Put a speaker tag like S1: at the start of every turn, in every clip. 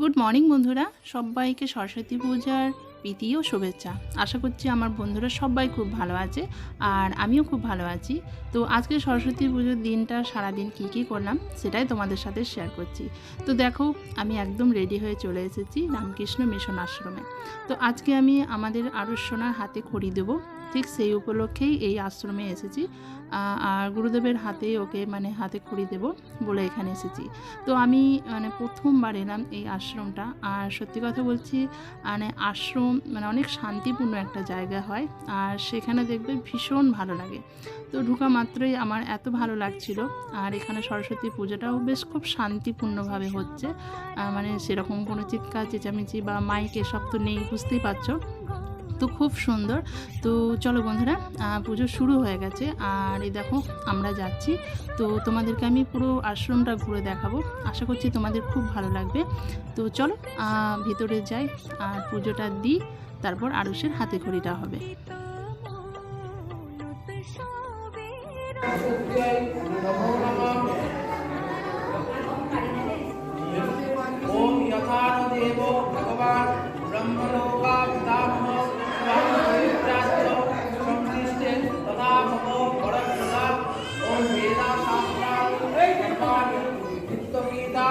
S1: Good morning বন্ধুরা। সবাইকে সরস্বতী পূজার প্রীতি ও শুভেচ্ছা। আশা করছি আমার বন্ধুরা সবাই খুব ভালো আছে আর আমিও খুব ভালো আছি। তো আজকে সরস্বতী পুজোর দিনটা, সারাদিন কী কী করলাম সেটাই তোমাদের সাথে শেয়ার করছি। তো দেখো, আমি একদম রেডি হয়ে চলে এসেছি রামকৃষ্ণ মিশন আশ্রমে। তো আজকে আমি আমাদের আরও সোনার হাতে খড়ি দেবো। ঠিক সেই উপলক্ষেই এই আশ্রমে এসেছি। আর গুরুদেবের হাতে ওকে মানে হাতে খড়ি দেবো বলে এখানে এসেছি। তো আমি মানে প্রথমবার এলাম এই আশ্রমটা। আর সত্যি কথা বলছি মানে আশ্রম মানে অনেক শান্তিপূর্ণ একটা জায়গা হয়। আর সেখানে দেখবে ভীষণ ভালো লাগে। তো ঢুকা মাত্রই আমার এত ভালো লাগছিল। আর এখানে সরস্বতী পুজোটাও বেশ খুব শান্তিপূর্ণভাবে হচ্ছে। মানে সেরকম কোনো চিৎকার, চেঁচামেচি বা মাইক এসব তো নেই, বুঝতেই পারছ। তো খুব সুন্দর। তো চলো বন্ধুরা পুজো শুরু হয়ে গেছে। আর এই দেখো, আমরা যাচ্ছি। তো তোমাদেরকে আমি পুরো আশ্রমটা ঘুরে দেখাবো। আশা করছি তোমাদের খুব ভালো লাগবে। তো চলো ভিতরে যাই আর পুজোটা দিই। তারপর আরুষের হাতে খড়িটা হবে।
S2: ॐ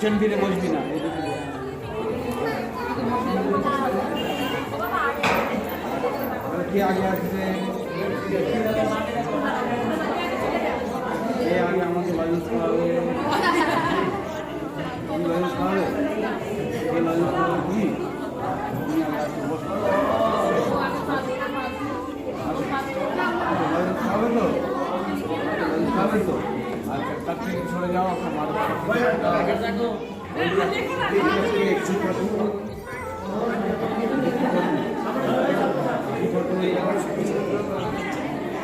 S3: পিছন ফিরে বসবি না। বস। আগে আসবে? কে আগে আমাকে লজেন্স খাওয়াবে। তুমি লজেন্স খাওয়াবে? কে লজেন্স খাওয়াবে তুমি তুমি আগে আসো বসো লজেন্স খাওয়াবে তো? লজেন্স খাওয়াবে তো? তার থেকে সরে যাও আপনার মাথা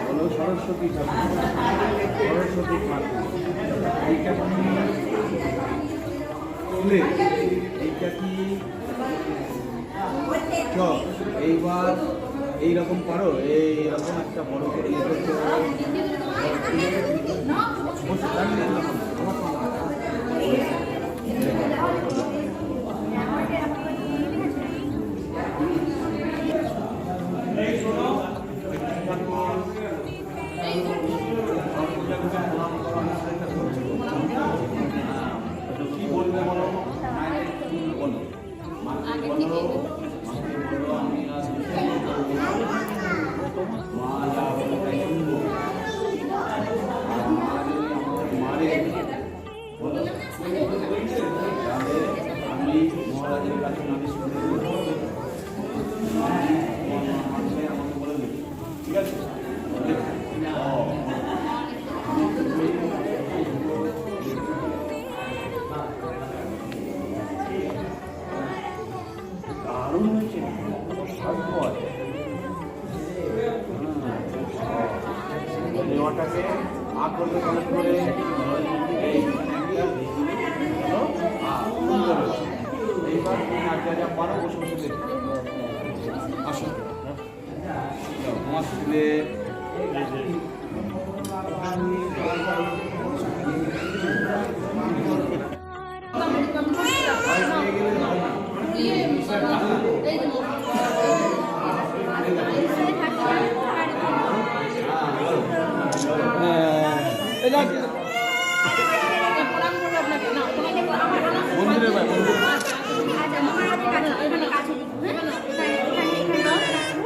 S3: হলো সরস্বতী ঠাকুর এইটা তুলে এইটা কি এইবার এইরকম পারো এইরকম একটা বড় করে ঠিক আছে দারুণ হয়েছে। নেওয়াটাকে আ করে এই হলো তুমি আর যা যা পারো বসে বসে দেখো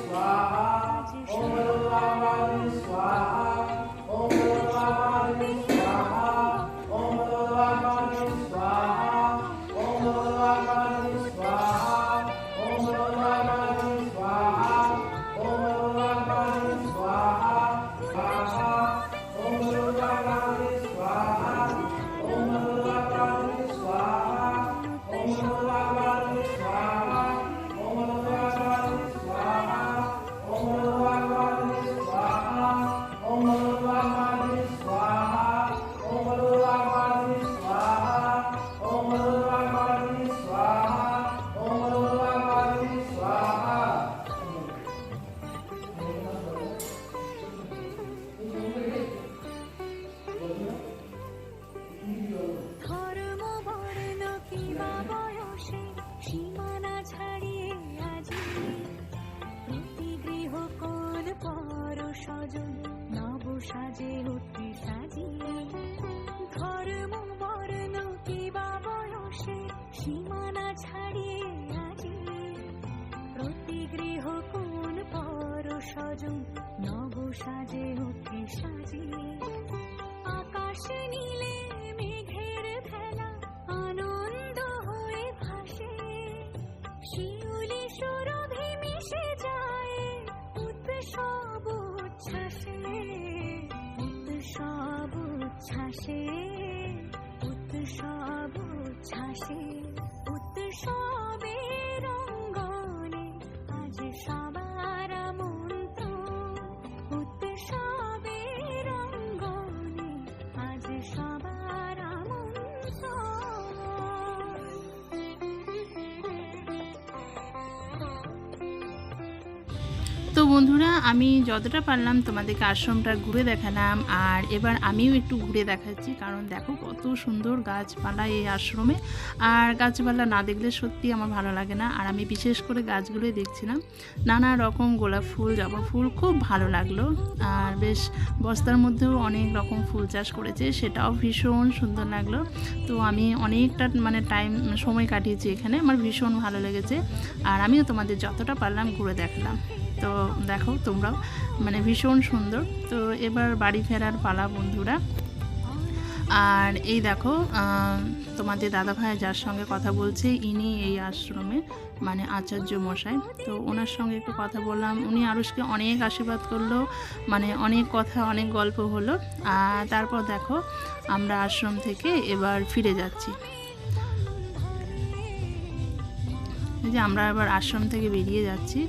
S2: स्वाहा ओम भगवान स्वाहा ओम
S1: তো বন্ধুরা, আমি যতটা পারলাম তোমাদেরকে আশ্রমটা ঘুরে দেখালাম, আর এবার আমিও একটু ঘুরে দেখাচ্ছি, কারণ দেখো কত সুন্দর গাছপালা এই আশ্রমে। আর গাছপালা না দেখলে সত্যি আমার ভালো লাগে না, আর আমি বিশেষ করে গাছগুলোই দেখছিলাম। নানা রকম গোলাপ ফুল, জবা ফুল, খুব ভালো লাগল। আর বেশ বস্তার মধ্যেও অনেক রকম ফুল চাষ করেছে, সেটাও ভীষণ সুন্দর লাগল। তো আমি অনেকটা মানে টাইম, সময় কাটিয়েছি এখানে, আমার ভীষণ ভালো লেগেছে, আর আমিও তোমাদের যতটা পারলাম ঘুরে দেখালাম। তো দেখো তোমরাও মানে ভীষণ সুন্দর। তো এবার বাড়ি ফেরার পালা বন্ধুরা। আর এই দেখো তোমাদের দাদা ভাই যার সঙ্গে কথা বলছে, ইনি এই আশ্রমে মানে আচার্য মশাই। তো ওনার সঙ্গে একটু কথা বললাম। উনি আরুষকে অনেক আশীর্বাদ করল মানে অনেক কথা, অনেক গল্প হলো। আর তারপর দেখো, আমরা আশ্রম থেকে এবার ফিরে যাচ্ছি। যে আমরা এবার আশ্রম থেকে বেরিয়ে যাচ্ছি।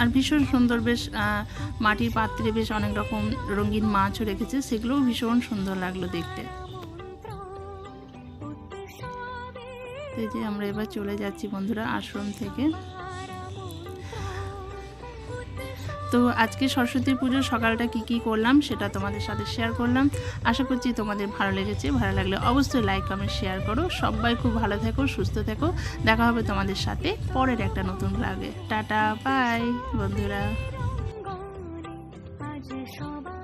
S1: আর ভীষণ সুন্দর বেশ মাটির পাত্রে বেশ অনেক রকম রঙিন মাছও রেখেছে, সেগুলোও ভীষণ সুন্দর লাগল দেখতে। তো যে আমরা এবার চলে যাচ্ছি বন্ধুরা আশ্রম থেকে। তো আজকে সরস্বতী পুজোর সকালটা কি কি করলাম সেটা তোমাদের সাথে শেয়ার করলাম। আশা করছি তোমাদের ভালো লেগেছে। ভালো লাগলে অবশ্যই লাইক কমেন্ট শেয়ার করো। সবাই খুব ভালো থেকো, সুস্থ থেকো। দেখা হবে তোমাদের সাথে পরের একটা নতুন লাগে টাটা বাই বন্ধুরা।
S4: সবাই